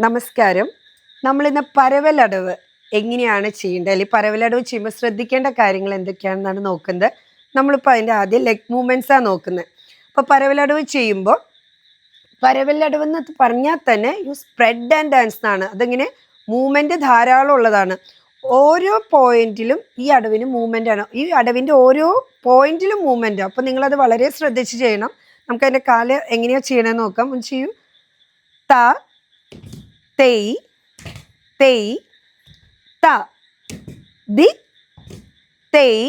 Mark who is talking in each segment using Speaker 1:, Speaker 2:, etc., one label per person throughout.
Speaker 1: നമസ്കാരം. നമ്മളിന്ന് പരവലടവ് എങ്ങനെയാണ് ചെയ്യേണ്ടത്? അല്ലെങ്കിൽ പരവലടവ് ചെയ്യുമ്പോൾ ശ്രദ്ധിക്കേണ്ട കാര്യങ്ങൾ എന്തൊക്കെയാണെന്നാണ് നോക്കുന്നത്. നമ്മളിപ്പോൾ അതിന്റെ ആദ്യം ലെഗ് മൂവ്മെന്റ്സാണ് നോക്കുന്നത്. അപ്പോൾ പരവലടവ് ചെയ്യുമ്പോൾ പരവലടവ് എന്ന് പറഞ്ഞാൽ തന്നെ യു സ്പ്രെഡ് ആൻഡ് ഡാൻസ് എന്നാണ്. അതിങ്ങനെ? മൂവ്മെന്റ് ധാരാളം ഉള്ളതാണ്. ഓരോ പോയിന്റിലും ഈ അടവിന് മൂവ്മെന്റ് ആണ്. ഈ അടവിന്റെ ഓരോ പോയിന്റിലും മൂവ്മെന്റ് അപ്പോൾ നിങ്ങളത് വളരെ ശ്രദ്ധിച്ച് ചെയ്യണം. നമുക്ക് അതിന്റെ കാൽ എങ്ങനെയാണ് ചെയ്യണമെന്ന് നോക്കാം. ചെയ്യൂ. ത തേയ് തേയ് ത ദി തേയ്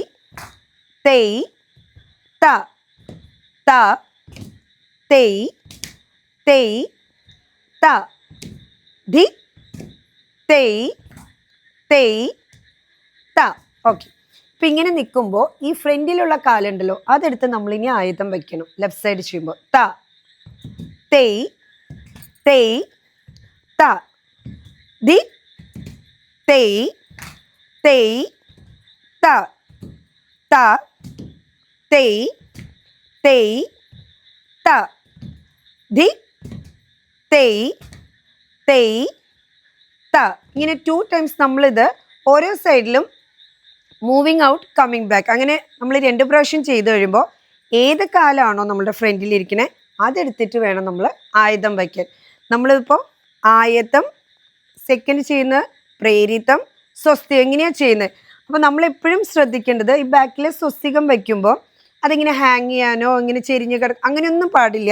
Speaker 1: തേയ് ത ത തേയ് തേയ് ത ദി തേയ് തേയ് ത. ഓക്കെ. ഇപ്പം ഇങ്ങനെ നിൽക്കുമ്പോൾ ഈ ഫ്രണ്ടിലുള്ള കാലുണ്ടല്ലോ അതെടുത്ത് നമ്മളിനി ആയുധം വയ്ക്കണം. ലെഫ്റ്റ് സൈഡ് ചെയ്യുമ്പോൾ ത തേയ് തേയ് ത. ദി തേ തേ ത. ത. തേ തേ ത. ദി തേ തേ ത. ഇങ്ങനെ ടു ടൈംസ് നമ്മളിത് ഓരോ സൈഡിലും മൂവിങ് ഔട്ട് കമ്മിങ് ബാക്ക് അങ്ങനെ നമ്മൾ രണ്ട് പ്രാവശ്യം ചെയ്ത് കഴിയുമ്പോൾ ഏത് കാലമാണോ നമ്മുടെ ഫ്രണ്ടിലിരിക്കുന്നത് അതെടുത്തിട്ട് വേണം നമ്മൾ ആയുധം വയ്ക്കാൻ. നമ്മളിപ്പോൾ ആയത്തം സെക്കൻഡ് ചെയ്യുന്ന പ്രേരിതം സ്വസ്തി. എങ്ങനെയാണ് ചെയ്യുന്നത്? അപ്പോൾ നമ്മളെപ്പോഴും ശ്രദ്ധിക്കേണ്ടത് ഈ ബാക്കിൽ സ്വസ്തികം വയ്ക്കുമ്പോൾ അതിങ്ങനെ ഹാങ് ചെയ്യാനോ ഇങ്ങനെ ചെരിഞ്ഞ് കിട അങ്ങനെയൊന്നും പാടില്ല.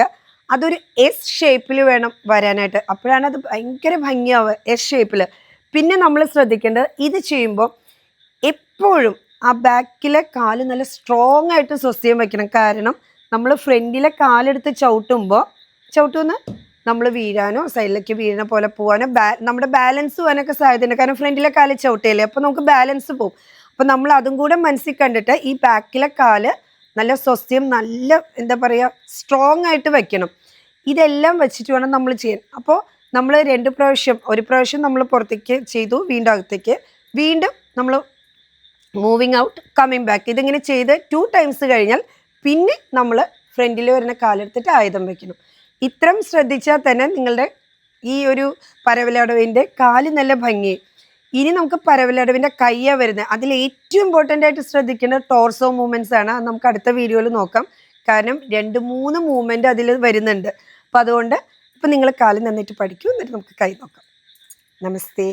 Speaker 1: അതൊരു എസ് ഷേപ്പിൽ വേണം വരാനായിട്ട്. അപ്പോഴാണ് അത് ഭയങ്കര ഭംഗിയാവുക എസ് ഷേപ്പിൽ പിന്നെ നമ്മൾ ശ്രദ്ധിക്കേണ്ടത് ഇത് ചെയ്യുമ്പോൾ എപ്പോഴും ആ ബാക്കിലെ കാൽ നല്ല സ്ട്രോങ് ആയിട്ട് സ്വസ്തികം വയ്ക്കണം കാരണം നമ്മൾ ഫ്രണ്ടിലെ കാലെടുത്ത് ചവിട്ടുമ്പോൾ ചവിട്ടുമെന്ന് നമ്മൾ വീഴാനോ സൈഡിലേക്ക് വീഴുന്ന പോലെ പോകാനോ നമ്മുടെ ബാലൻസ് പോകാനൊക്കെ സാധ്യതയുണ്ട്. കാരണം ഫ്രണ്ടിലെ കാൽ ചവിട്ടിയല്ലേ? അപ്പോൾ നമുക്ക് ബാലൻസ് പോകും അപ്പോൾ നമ്മൾ അതും കൂടെ മനസ്സിൽ കണ്ടിട്ട് ഈ ബാക്കിലെ കാൽ നല്ല സ്വസ്ഥ്യം നല്ല എന്താ പറയുക സ്ട്രോങ് ആയിട്ട് വെക്കണം. ഇതെല്ലാം വെച്ചിട്ട് വേണം നമ്മൾ ചെയ്യാൻ. അപ്പോൾ നമ്മൾ രണ്ട് പ്രാവശ്യം ഒരു പ്രാവശ്യം നമ്മൾ പുറത്തേക്ക് ചെയ്തു വീണ്ടും അകത്തേക്ക്. വീണ്ടും നമ്മൾ മൂവിങ് ഔട്ട് കമ്മിങ് ബാക്ക് ഇതിങ്ങനെ ചെയ്ത് ടു ടൈംസ് കഴിഞ്ഞാൽ പിന്നെ നമ്മൾ ഫ്രണ്ടിൽ വരുന്ന കാലെടുത്തിട്ട് ആയുധം വെക്കണം. ഇത്രയും ശ്രദ്ധിച്ചാൽ തന്നെ നിങ്ങളുടെ ഈ ഒരു പരവലടവിന്റെ കാൽ നല്ല ഭംഗി. ഇനി നമുക്ക് പരവലടവിന്റെ കയ്യാണ് വരുന്നത്. അതിൽ ഏറ്റവും ഇമ്പോർട്ടന്റ് ആയിട്ട് ശ്രദ്ധിക്കേണ്ട ടോർസോ മൂവ്മെന്റ്സ് ആണ്. അത് നമുക്ക് അടുത്ത വീഡിയോയിൽ നോക്കാം. കാരണം രണ്ട് മൂന്ന് മൂവ്മെന്റ് അതിൽ വരുന്നുണ്ട്. അപ്പോൾ അതുകൊണ്ട് ഇപ്പം നിങ്ങൾ കാൽ നന്നായിട്ട് പഠിക്കും. എന്നിട്ട് നമുക്ക് കൈ നോക്കാം. നമസ്തേ.